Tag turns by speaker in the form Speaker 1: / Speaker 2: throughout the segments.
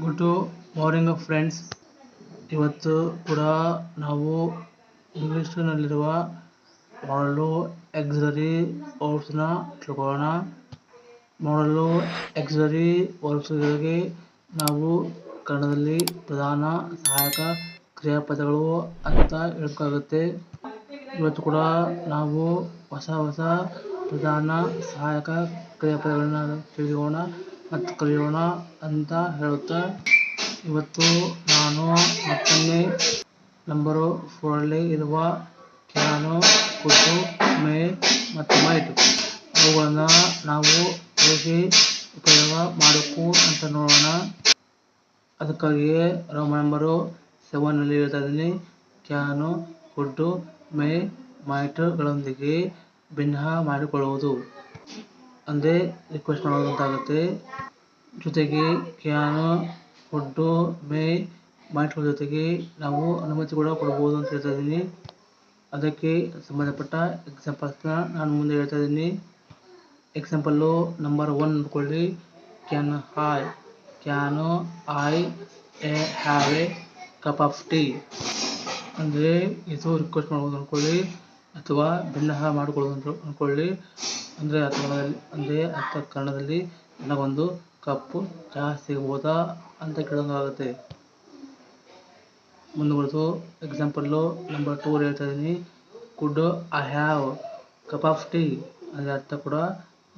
Speaker 1: Good morning friends ಇವತ್ತು ಕೂಡ ನಾವು ಇಂಗ್ಲೀಷ್ನಲ್ಲಿರುವ ಮಾಡಲು ಎಕ್ಸರಿ ವರ್ಬ್ಸ್ನ ತಿಳ್ಕೊಳ್ಳೋಣ. ಮಾಡಲು ಎಕ್ಸರಿ ವರ್ಬ್ಸ್ಗಳಿಗೆ ನಾವು ಕನ್ನಡದಲ್ಲಿ ಪ್ರಧಾನ ಸಹಾಯಕ ಕ್ರಿಯಾಪದಗಳು ಅಂತ ಹೇಳ್ಕಾಗುತ್ತೆ ಇವತ್ತು ಕೂಡ ನಾವು ಹೊಸ ಹೊಸ ಪ್ರಧಾನ ಸಹಾಯಕ ಕ್ರಿಯಾಪದಗಳನ್ನ ತಿಳಿಯೋಣ ಮತ್ತು ಕಲಿಯೋಣ ಅಂತ ಹೇಳುತ್ತಾ, ಇವತ್ತು ನಾನು ಮತ್ತೊಮ್ಮೆ ನಂಬರು ಫೋರಲ್ಲಿ ಇರುವ ಕ್ಯಾನು ಕೊಟ್ಟು, ಮೇ ಮತ್ತು ಮೈಟ್ ಅವುಗಳನ್ನು ನಾವು ಹೇಗೆ ಉಪಯೋಗ ಮಾಡಬೇಕು ಅಂತ ನೋಡೋಣ. ಅದಕ್ಕಾಗಿಯೇ ರೋಮ ನಂಬರು ಸೆವೆನಲ್ಲಿ ಇದ್ದೀನಿ ಕ್ಯಾನು ಕುಡ್ಡು ಮೇ ಮೈಟ್ಗಳೊಂದಿಗೆ ಭಿನ್ನ ಮಾಡಿಕೊಳ್ಳುವುದು. ಅಂದರೆ ರಿಕ್ವೆಸ್ಟ್ ಮಾಡೋದಂತಾಗುತ್ತೆ ಜೊತೆಗೆ ಕ್ಯಾನು ಫುಡ್ಡು ಮೇ ಮೈಟ್ಗಳ ಜೊತೆಗೆ ನಾವು ಅನುಮತಿ ಕೂಡ ಕೊಡ್ಬೋದು ಅಂತ ಹೇಳ್ತಾ ಇದ್ದೀನಿ. ಅದಕ್ಕೆ ಸಂಬಂಧಪಟ್ಟ ಎಕ್ಸಾಂಪಲ್ಸ್ನ ನಾನು ಮುಂದೆ ಹೇಳ್ತಾ ಇದ್ದೀನಿ. ಎಕ್ಸಾಂಪಲ್ಲು ನಂಬರ್ ಒನ್ ಅಂದ್ಕೊಳ್ಳಿ. Can hi can I a have a cup of tea ಅಂದರೆ ಇದು ರಿಕ್ವೆಸ್ಟ್ ಮಾಡ್ಬೋದು ಅಂದ್ಕೊಳ್ಳಿ. ಅಥವಾ ಭಿನ್ನ ಮಾಡಿಕೊಳ್ಳೋದು ಅಂತ ಅಂದ್ಕೊಳ್ಳಿ. ಅಂದರೆ ಅಂದರೆ ಅರ್ಥ ಕನ್ನಡದಲ್ಲಿ ನನಗೊಂದು ಕಪ್ಪು ಚಹಾ ಸಿಗ್ಬೋದಾ ಅಂತ ಕೇಳೋಂಗಾಗುತ್ತೆ ಮುಂದುವರೆದು ಎಕ್ಸಾಂಪಲ್ಲು ನಂಬರ್ ಟೂ ಹೇಳ್ತಾ ಇದ್ದೀನಿ. Could I have cup of tea ಅಂದರೆ ಅರ್ಥ ಕೂಡ,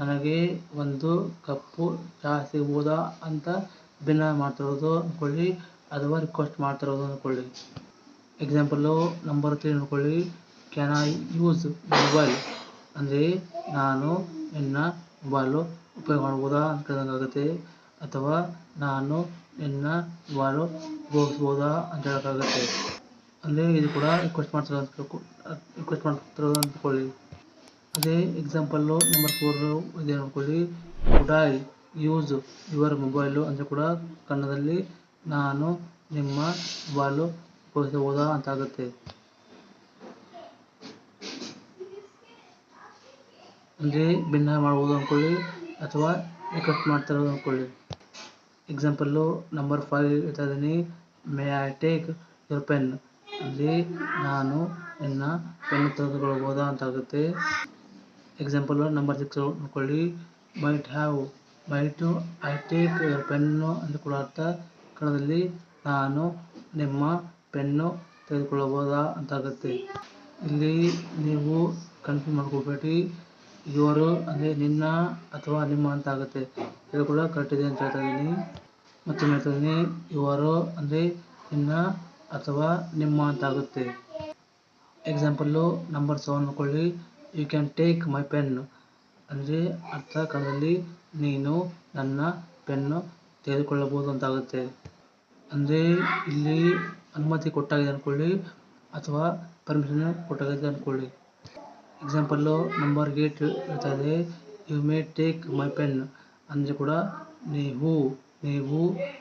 Speaker 1: ನನಗೆ ಒಂದು ಕಪ್ಪು ಚಹಾ ಸಿಗ್ಬೋದಾ ಅಂತ ಭಿನ್ನ ಮಾಡ್ತಿರೋದು ಅಂದ್ಕೊಳ್ಳಿ ಅಥವಾ ರಿಕ್ವೆಸ್ಟ್ ಮಾಡ್ತಿರೋದು ಅಂದ್ಕೊಳ್ಳಿ ಎಕ್ಸಾಂಪಲ್ಲು ನಂಬರ್ ತ್ರೀ ಅಂದ್ಕೊಳ್ಳಿ ಕ್ಯಾನ್ ಐ ಯೂಸ್ ಮೊಬೈಲ್ ಅಂದರೆ ನಾನು ನಿನ್ನ ಮೊಬೈಲು ಉಪಯೋಗ ಮಾಡ್ಬೋದಾ ಅಂತ ಕೇಳೋಂಗಾಗುತ್ತೆ ಅಥವಾ ನಾನು ನಿನ್ನ ಮೊಬೈಲು ಉಪಯೋಗಿಸ್ಬೋದಾ ಅಂತ ಹೇಳೋಕ್ಕಾಗುತ್ತೆ ಅಂದರೆ ಇದು ಕೂಡ ರಿಕ್ವೆಸ್ಟ್ ಮಾಡ್ತಾರೆ ಅಂತ ರಿಕ್ವೆಸ್ಟ್ ಮಾಡ್ತಿರೋದು ಅಂದ್ಕೊಳ್ಳಿ ಅದೇ ಎಕ್ಸಾಂಪಲ್ಲು ನಂಬರ್ ಫೋರು ಇದೆ ಅಂದ್ಕೊಳ್ಳಿ could I use your mobile ಅಂದರೆ ಕೂಡ ಕನ್ನಡದಲ್ಲಿ ನಾನು ನಿಮ್ಮ ಮೊಬೈಲು ಉಪಯೋಗಿಸಬಹುದಾ ಅಂತ ಆಗುತ್ತೆ. ಅಂದರೆ ಭಿನ್ನ ಮಾಡ್ಬೋದು ಅಂದ್ಕೊಳ್ಳಿ ಅಥವಾ ಕಟ್ ಮಾಡ್ತಿರೋದು ಅಂದ್ಕೊಳ್ಳಿ ಎಕ್ಸಾಂಪಲ್ಲು ನಂಬರ್ ಫೈವ್ ಹೇಳ್ತಾ ಇದ್ದೀನಿ may I take your pen ಅಂದರೆ ನಾನು ನಿನ್ನ ಪೆನ್ ತೆಗೆದುಕೊಳ್ಬೋದಾ ಅಂತ ಆಗುತ್ತೆ ಎಕ್ಸಾಂಪಲ್ಲು ನಂಬರ್ ಸಿಕ್ಸ್ ಅಂದ್ಕೊಳ್ಳಿ might have might I take your pen ಅಂತ ಕೂಡ ಅರ್ಥ. ಕಣದಲ್ಲಿ ನಾನು ನಿಮ್ಮ ಪೆನ್ನು ತೆಗೆದುಕೊಳ್ಳಬಹುದಾ ಅಂತ ಆಗುತ್ತೆ ಇಲ್ಲಿ ನೀವು ಕನ್ಫ್ಯೂಸ್ ಮಾಡ್ಕೋಬೇಡಿ. ಇವರು, ಅಂದರೆ ನಿನ್ನ ಅಥವಾ ನಿಮ್ಮ ಅಂತ ಆಗುತ್ತೆ. ಇದು ಕೂಡ ಕರೆಕ್ಟ್ ಇದೆ ಅಂತ ಹೇಳ್ತಾ ಇದ್ದೀನಿ. ಮತ್ತೊಮ್ಮೆ ಹೇಳ್ತಾ ಇದ್ದೀನಿ, ಇವರು, ಅಂದರೆ ನಿನ್ನ ಅಥವಾ ನಿಮ್ಮ ಅಂತ ಆಗುತ್ತೆ. ಎಕ್ಸಾಂಪಲ್ಲು ನಂಬರ್ ಸೆವೆನ್ ಅನ್ಕೊಳ್ಳಿ. You can take my pen ಅಂದರೆ ಅರ್ಥ ಕಾಲದಲ್ಲಿ ನೀನು ನನ್ನ ಪೆನ್ನು ತೆಗೆದುಕೊಳ್ಳಬಹುದು ಅಂತ ಆಗುತ್ತೆ. ಅಂದರೆ ಇಲ್ಲಿ ಅನುಮತಿ ಕೊಟ್ಟಾಗಿದೆ ಅಂದ್ಕೊಳ್ಳಿ ಅಥವಾ ಪರ್ಮಿಷನ್ ಕೊಟ್ಟಾಗಿದೆ ಅಂದ್ಕೊಳ್ಳಿ ಎಕ್ಸಾಂಪಲ್ಲು ನಂಬರ್ ಏಟ್ ಇರ್ತದೆ. You may take my pen ಅಂದರೆ ಕೂಡ ನೀವು ನೀವು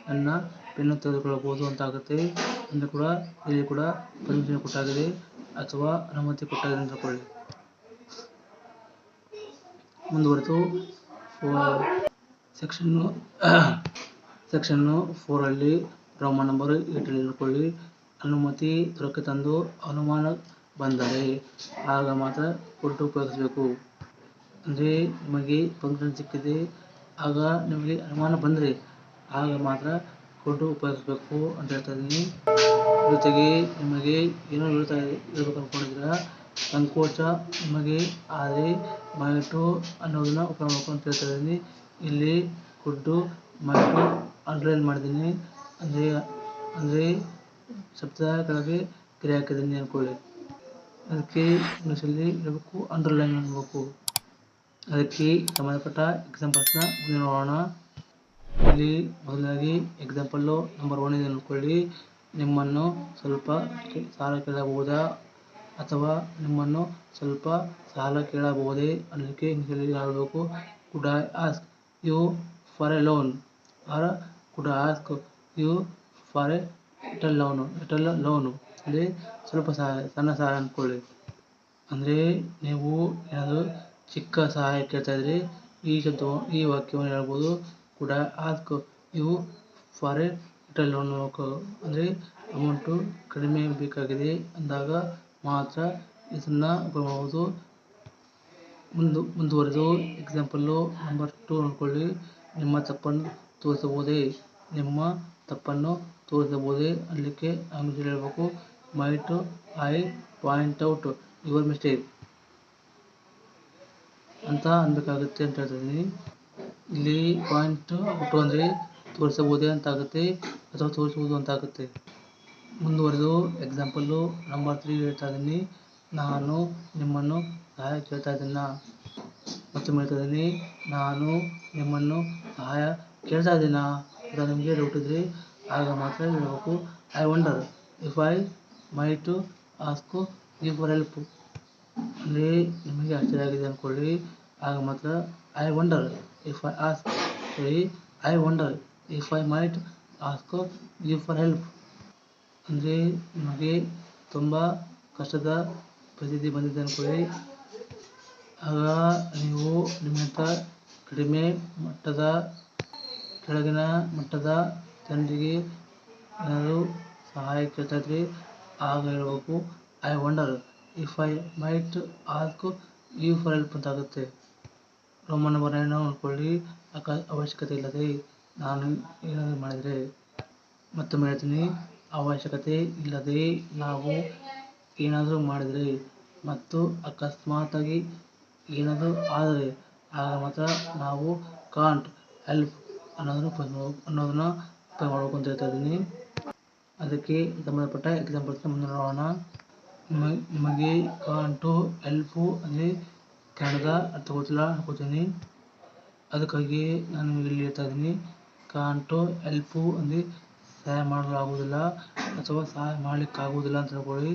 Speaker 1: ನನ್ನ ಪೆನ್ನು ತೆಗೆದುಕೊಳ್ಳಬಹುದು ಅಂತ ಆಗುತ್ತೆ. ಅಂದರೆ ಕೂಡ ಇಲ್ಲಿ ಕೂಡ ಪರ್ಮಿಷನ್ ಕೊಟ್ಟಾಗಿದೆ. ಅಥವಾ ಅನುಮತಿ ಕೊಟ್ಟಾಗಿದೆ ಅಂತ ತಿಳ್ಕೊಳ್ಳಿ. ಮುಂದುವರೆದು ಸೆಕ್ಷನ್ನು ಸೆಕ್ಷನ್ನು ಫೋರಲ್ಲಿ ರೋಮ ನಂಬರ್ ಏಟಲ್ಲಿ ನೋಡ್ಕೊಳ್ಳಿ ಅನುಮತಿ ದೊರಕೆ ತಂದು ಅನುಮಾನ ಬಂದರೆ ಆಗ ಮಾತ್ರ ಕೊಟ್ಟು ಉಪಯೋಗಿಸಬೇಕು. ಅಂದರೆ ನಿಮಗೆ ಫಂಕ್ಷನ್ ಸಿಕ್ಕಿದೆ, ಆಗ ನಿಮಗೆ ಅನುಮಾನ ಬಂದರೆ ಆಗ ಮಾತ್ರ ಕೊಟ್ಟು ಉಪಯೋಗಿಸಬೇಕು ಅಂತ ಹೇಳ್ತಾ ಇದ್ದೀನಿ. ಜೊತೆಗೆ ನಿಮಗೆ ಏನೋ ಹೇಳ್ತಾ ಹೇಳ್ಬೇಕು ಅಂದ್ಕೊಂಡಿದ್ದೀರಾ? ಸಂಕೋಚ ನಿಮಗೆ ಆದರೆ ಮೈಟು ಅನ್ನೋದನ್ನ ಉಪಯೋಗ ಅಂತ ಹೇಳ್ತಾ ಇದ್ದೀನಿ. ಇಲ್ಲಿ ಕೊಟ್ಟು ಮೈಟು ಅಂಡರ್ಲೈನ್ ಮಾಡಿದ್ದೀನಿ. ಅಂದರೆ ಅಂದರೆ ಸಪ್ತಾಹ ಕೆಳಗೆ ಗೆರೆ ಹಾಕಿದ್ದೀನಿ ಅಂದ್ಕೊಳ್ಳಿ. ಅದಕ್ಕೆ ಇಂಗ್ಲೀಷಲ್ಲಿ ಇರಬೇಕು ಅಂಡರ್ಲೈನ್ ಮಾಡಬೇಕು ಅದಕ್ಕೆ ಸಂಬಂಧಪಟ್ಟ ಎಕ್ಸಾಂಪಲ್ಸ್ನ ನೋಡೋಣ ಇಲ್ಲಿ ಮೊದಲಾಗಿ ಎಕ್ಸಾಂಪಲ್ಲು ನಂಬರ್ ಒನ್ ಇದೆ ಅಂದ್ಕೊಳ್ಳಿ ನಿಮ್ಮನ್ನು ಸ್ವಲ್ಪ ಸಾಲ ಕೇಳಬಹುದಾ? ಅಥವಾ ನಿಮ್ಮನ್ನು ಸ್ವಲ್ಪ ಸಾಲ ಕೇಳಬಹುದೇ? ಅನ್ನೋದಕ್ಕೆ ಇಂಗ್ಲೀಷಲ್ಲಿ ಹೇಳಬೇಕು. Could ask you for a loan or could ask you for a little loan little loan ಅಂದರೆ ಸ್ವಲ್ಪ ಸಹಾಯ ಸಣ್ಣ ಸಹಾಯ ಅಂದ್ಕೊಳ್ಳಿ ಅಂದರೆ ನೀವು ಏನಾದರೂ ಚಿಕ್ಕ ಸಹಾಯ ಕೇಳ್ತಾ ಇದ್ದರೆ ಈ ಶಬ್ದ, ಈ ವಾಕ್ಯವನ್ನು ಹೇಳ್ಬೋದು ಕೂಡ. Ask you for a retail loan ಅಂದರೆ ಅಮೌಂಟು ಕಡಿಮೆ ಬೇಕಾಗಿದೆ ಅಂದಾಗ ಮಾತ್ರ ಇದನ್ನು ಉಪಯೋಗ ಮುಂದು, ಮುಂದುವರೆದು ಎಕ್ಸಾಂಪಲ್ಲು ನಂಬರ್ ಟು ಅಂದ್ಕೊಳ್ಳಿ ನಿಮ್ಮ ತಪ್ಪನ್ನು ತೋರಿಸಬಹುದೇ? ನಿಮ್ಮ ತಪ್ಪನ್ನು ತೋರಿಸಬಹುದೇ? ಅಲ್ಲಿಗೆ ಆಂಗ್ಲದಲ್ಲಿ ಹೇಳಬೇಕು. Might I point out your mistake ಅಂತ ಅನ್ಬೇಕಾಗುತ್ತೆ ಅಂತ ಹೇಳ್ತಿದ್ದೀನಿ ಇಲ್ಲಿ ಪಾಯಿಂಟ್ ಔಟು ಅಂದರೆ ತೋರಿಸಬಹುದೇ ಅಂತ ಆಗುತ್ತೆ ಅಥವಾ ತೋರಿಸುವುದು ಅಂತ ಆಗುತ್ತೆ. ಮುಂದುವರೆದು ಎಕ್ಸಾಂಪಲ್ಲು ನಂಬರ್ ತ್ರೀ ಹೇಳ್ತಾ ಇದ್ದೀನಿ. ನಾನು ನಿಮ್ಮನ್ನು ಸಹಾಯ ಕೇಳ್ತಾ ಇದ್ದೀನ? ಮತ್ತೊಮ್ಮೆ ಹೇಳ್ತಾ ಇದ್ದೀನಿ. ನಾನು ನಿಮ್ಮನ್ನು ಸಹಾಯ ಕೇಳ್ತಾ ಇದ್ದೀನಾ? ಅಂತ ನಿಮಗೆ ಡೌಟ್ ಇದ್ದರೆ ಆಗ ಮಾತ್ರ ಹೇಳಬೇಕು. I wonder if I might, ask you for help ಅಂದರೆ ನಿಮಗೆ ಆಶ್ಚರ್ಯ ಆಗಿದೆ ಅಂದ್ಕೊಳ್ಳಿ. ಆಗ ಮಾತ್ರ I wonder if I ask sorry I wonder if I might ask you for help ಅಂದರೆ ನಿಮಗೆ ತುಂಬ ಕಷ್ಟದ ಪರಿಸ್ಥಿತಿ ಬಂದಿದೆ ಅಂದ್ಕೊಳ್ಳಿ. ಆಗ ನೀವು ನಿಮ್ಮಿಂದ ಕಡಿಮೆ ಮಟ್ಟದ, ಕೆಳಗಿನ ಮಟ್ಟದ ಜನರಿಗೆ ಏನಾದರೂ ಸಹಾಯ ಕೇಳ್ತಾ ಇದ್ರಿ ಆಗ ಹೇಳಬೇಕು I wonder if I might ask you for help ಅಂತ ಆಗುತ್ತೆ ರೋಮನ್ ನಂಬರ್ ನೋಡ್ಕೊಳ್ಳಿ ಅವಶ್ಯಕತೆ ಇಲ್ಲದೆ ನಾನು ಏನಾದರೂ ಮಾಡಿದರೆ ಮತ್ತೊಮ್ಮೆ ಹೇಳ್ತೀನಿ. ಅವಶ್ಯಕತೆ ಇಲ್ಲದೆ ನಾವು ಏನಾದರೂ ಮಾಡಿದರೆ ಮತ್ತು ಅಕಸ್ಮಾತಾಗಿ ಏನಾದರೂ ಆದರೆ ಆಗ ಮಾತ್ರ ನಾವು ಕಾಂಟ್ ಹೆಲ್ಪ್ ಅನ್ನೋದನ್ನು ಅನ್ನೋದನ್ನು ಉಪಯೋಗ ಮಾಡಬೇಕು ಅಂತ ಹೇಳ್ತಾ ಇದ್ದೀನಿ. ಅದಕ್ಕೆ ಸಂಬಂಧಪಟ್ಟ ಎಕ್ಸಾಂಪಲ್ಸ್ನ ಮುಂದೆ ನೋಡೋಣ. ನಿಮ ನಿಮಗೆ ಕಾಂಟು ಹೆಲ್ಪು ಅಂದರೆ ಕನ್ನಡದ ಅರ್ಥ ಗೊತ್ತಿಲ್ಲ ಅನ್ಕೋತೀನಿ ಅದಕ್ಕಾಗಿ ನಾನು ಇಲ್ಲಿ ಹೇಳ್ತಾ ಇದ್ದೀನಿ. ಕಾಂಟು ಹೆಲ್ಪು ಅಂದರೆ ಸಹಾಯ ಮಾಡಲಾಗುವುದಿಲ್ಲ ಅಥವಾ ಸಹಾಯ ಮಾಡಲಿಕ್ಕಾಗುವುದಿಲ್ಲ ಅಂತ ಹೇಳ್ಕೊಳ್ಳಿ.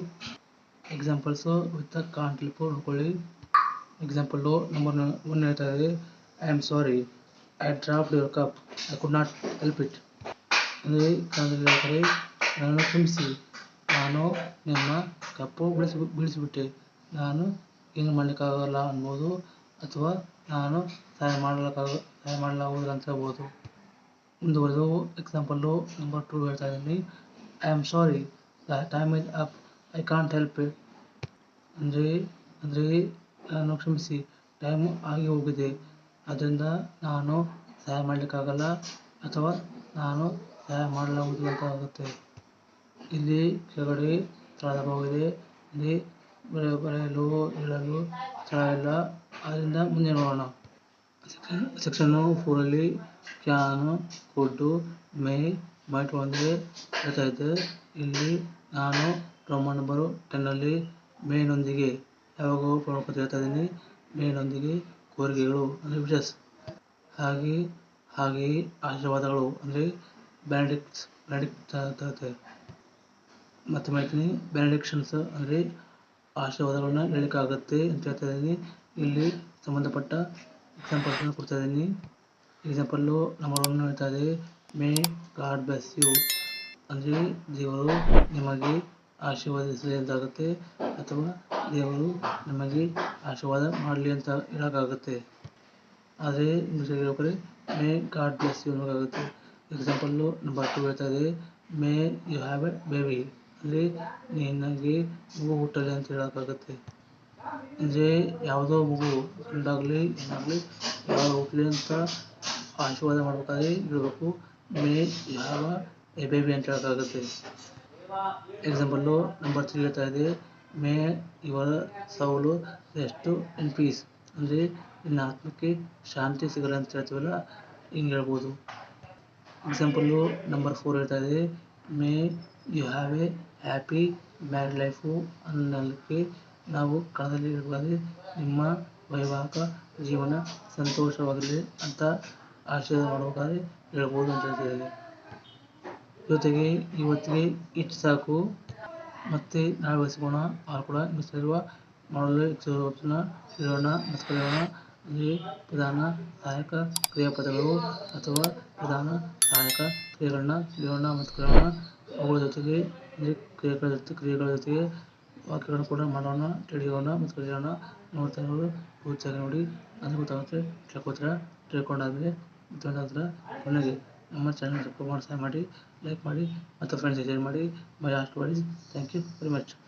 Speaker 1: ಎಕ್ಸಾಂಪಲ್ಸು ವಿತ್ ಕಾಂಟ್ ಹೆಲ್ಪು ನೋಡ್ಕೊಳ್ಳಿ. ಎಕ್ಸಾಂಪಲ್ಲು ನಂಬರ್ ಒನ್ ಹೇಳ್ತಾ ಇದ್ದೀನಿ I am sorry I dropped your cup I could not help it ಅಂದರೆ ಕನ್ನಡದಲ್ಲಿ ಹೇಳ್ತಾರೆ ನನ್ನನ್ನು ಕ್ಷಮಿಸಿ. ನಾನು ನಿಮ್ಮ ಕಪ್ಪು ಬೀಳಿಸಿ ಬೀಳಿಸಿಬಿಟ್ಟೆ ನಾನು ಏನು ಮಾಡಲಿಕ್ಕಾಗಲ್ಲ ಅನ್ಬೋದು ಅಥವಾ ನಾನು ಸಹಾಯ ಮಾಡಲಿಕ್ಕಾಗ ಸಹಾಯ ಮಾಡಲಾಗುವುದಿಲ್ಲ ಅಂತ ಹೇಳ್ಬೋದು. ಮುಂದುವರೆದು ಎಕ್ಸಾಂಪಲ್ಲು ನಂಬರ್ ಟೂ ಹೇಳ್ತಾ ಇದ್ದೀನಿ. I am sorry the time is up I can't help it ಅಂದರೆ ಅಂದರೆ ನಾನು ಕ್ಷಮಿಸಿ. ಟೈಮ್ ಆಗಿ ಹೋಗಿದೆ. ಆದ್ದರಿಂದ ನಾನು ಸಹಾಯ ಮಾಡಲಿಕ್ಕಾಗಲ್ಲ ಅಥವಾ ನಾನು ಸಹಾಯ ಮಾಡಲಾಗುವುದಿಲ್ಲ ಅಂತ ಆಗುತ್ತೆ. ಇಲ್ಲಿ ಕೆಳಗಡೆ ಭಾಗವಿದೆ ಇಲ್ಲಿ ಬರೆ ಬರೆಯಲು ಹೇಳಲು ಸ್ಥಳ ಇಲ್ಲ. ಆದ್ದರಿಂದ ಮುಂದೆ ನೋಡೋಣ. ಸೆಕ್ಷನ್ನು ಫೋರಲ್ಲಿ ಕ್ಯಾನ್ ಕೋಟು ಮೇ ಮೈಟ್ ಒಂದಿಗೆ ಬರ್ತಾ ಇದ್ದೆ. ಇಲ್ಲಿ ನಾನು ರೋಮನ್ ನಂಬರು ಟೆನ್ನಲ್ಲಿ ಮೇನೊಂದಿಗೆ ಯಾವಾಗಲೂ ಪ್ರಮುಖ ಹೇಳ್ತಾ ಇದ್ದೀನಿ. ಮೇನೊಂದಿಗೆ ಕೋರಿಕೆಗಳು, ಅಂದರೆ ವಿಶಸ್ ಹಾಗೆ, ಹಾಗೆಯೇ ಆಶೀರ್ವಾದಗಳು, ಅಂದರೆ ಬ್ಯಾಂಡಿಕ್ಸ್ ಬ್ಯಾನಡಿಕ್ಟ್ ತರುತ್ತೆ ಮತ್ತೊಮ್ಮೆ ಮಾಡ್ತೀನಿ ಬೆನಡಿಕ್ಷನ್ಸ್ ಅಂದರೆ ಆಶೀರ್ವಾದಗಳನ್ನ ಹೇಳಲಿಕ್ಕಾಗತ್ತೆ ಅಂತ ಹೇಳ್ತಾ ಇದ್ದೀನಿ. ಇಲ್ಲಿ ಸಂಬಂಧಪಟ್ಟ ಎಕ್ಸಾಂಪಲ್ಸನ್ನು ಕೊಡ್ತಾ ಇದ್ದೀನಿ. ಎಕ್ಸಾಂಪಲ್ಲು ನಂಬರ್ ಒನ್ ಹೇಳ್ತಾ ಇದೆ. ಮೇ ಗಾಡ್ ಬ್ಲೆಸ್ ಯು ಅಂದರೆ ದೇವರು ನಿಮಗೆ ಆಶೀರ್ವಾದಿಸಲಿ ಅಂತಾಗುತ್ತೆ ಅಥವಾ ದೇವರು ನಿಮಗೆ ಆಶೀರ್ವಾದ ಮಾಡಲಿ ಅಂತ ಹೇಳೋಕ್ಕಾಗುತ್ತೆ. ಆದರೆ ಹೇಳ್ಬೇಕಾದ್ರೆ ಮೇ ಗಾಡ್ ಬ್ಲೆಸ್ ಯು ಅನ್ನೋಕ್ಕಾಗುತ್ತೆ ಎಕ್ಸಾಂಪಲ್ಲು ನಂಬರ್ ಟು ಹೇಳ್ತಾ ಇದೆ. May you have a baby ಅಂದರೆ ನಿನಗೆ ಮಗು ಹುಟ್ಟಲಿ ಅಂತ ಹೇಳೋಕ್ಕಾಗತ್ತೆ. ಅಂದರೆ ಯಾವುದೋ ಮಗು ಗಂಡಾಗಲಿ ಹೆಣ್ಣಾಗಲಿ ಯಾವಾಗ ಹುಟ್ಟಲಿ ಅಂತ ಆಶೀರ್ವಾದ ಮಾಡಬೇಕಾದ್ರೆ ಹೇಳಬೇಕು. ಮೇ, ಯಾವ ಎ ಬೇಬಿ ಅಂತ ಹೇಳೋಕ್ಕಾಗತ್ತೆ. ಎಕ್ಸಾಂಪಲ್ಲು ನಂಬರ್ ತ್ರೀ ಹೇಳ್ತಾ ಇದೆ. ಮೇ ಇವರ ಸೌಲು ರೆಸ್ಟ್ ಇನ್ ಪೀಸ್. ಅಂದರೆ, ನಿನ್ನ ಆತ್ಮಕ್ಕೆ ಶಾಂತಿ ಸಿಗಲ್ಲ ಅಂತ ಹೇಳ್ತೀವಲ್ಲ, ಹಿಂಗೆ ಹೇಳ್ಬೋದು. ಎಕ್ಸಾಂಪಲ್ಲು ನಂಬರ್ ಫೋರ್ ಹೇಳ್ತಾ ಇದೆ. May you have a happy married life ಅನ್ನಲಿಕ್ಕೆ ನಾವು ಹೇಳ್ಬೇಕಾದ್ರೆ ನಿಮ್ಮ ವೈವಾಹಿಕ ಜೀವನ ಸಂತೋಷವಾಗಿರಲಿ ಅಂತ ಆಶೀರ್ವಾದ ಮಾಡಬೇಕಾದ್ರೆ ಹೇಳ್ಬೋದು ಅಂತ ಹೇಳ್ತಿದ್ದಾರೆ ಜೊತೆಗೆ ಇವತ್ತಿಗೆ ಇಷ್ಟು ಸಾಕು. ಮತ್ತೆ ನಾಳೆ ಬಳಸಿಕೋಣ ಅವ್ರು ಕೂಡ ಮಿಶ್ರಿರುವ ಮಾಡಲು ಹೆಚ್ಚಿನ ಇರೋಣ ಮತ್ತು ಕಲಿಯೋಣ ಪ್ರಧಾನ ಸಹಾಯಕ ಕ್ರಿಯಾಪದಗಳು ಅಥವಾ ಪ್ರಧಾನ ಸಹಾಯಕ ಕ್ರಿಯೆಗಳನ್ನ ತಿಳಿಯೋಣ ಮತ್ತು ಅವುಗಳ ಜೊತೆಗೆ ಕ್ರಿಯೆಗಳ ಕ್ರಿಯೆಗಳ ಜೊತೆಗೆ ವಾಕ್ಯಗಳನ್ನು ಕೂಡ ಮಾಡೋಣ, ತಿಳಿಯೋಣ ಮತ್ತು ಕಲಿಯೋಣ. ನೋಡ್ತಾ ಇರೋರು ಪೂರ್ತಿಯಾಗಿ ನೋಡಿ. ಅದು ಗೊತ್ತಾಗುತ್ತೆ ತಿಳ್ಕೊತೀರ ತಿಳ್ಕೊಂಡಾದ್ಮೇಲೆ ತಿಳ್ಕೊಂಡ ನಂತರ ಕೊನೆಗೆ ನಮ್ಮ ಚಾನಲ್ ಸಬ್ಸ್ಕ್ರೈಬ್ ಮಾಡಿ ಮಾಡಿ ಲೈಕ್ ಮಾಡಿ ಮತ್ತು ಫ್ರೆಂಡ್ಸ್ ಶೇರ್ ಮಾಡಿ. My last word thank you very much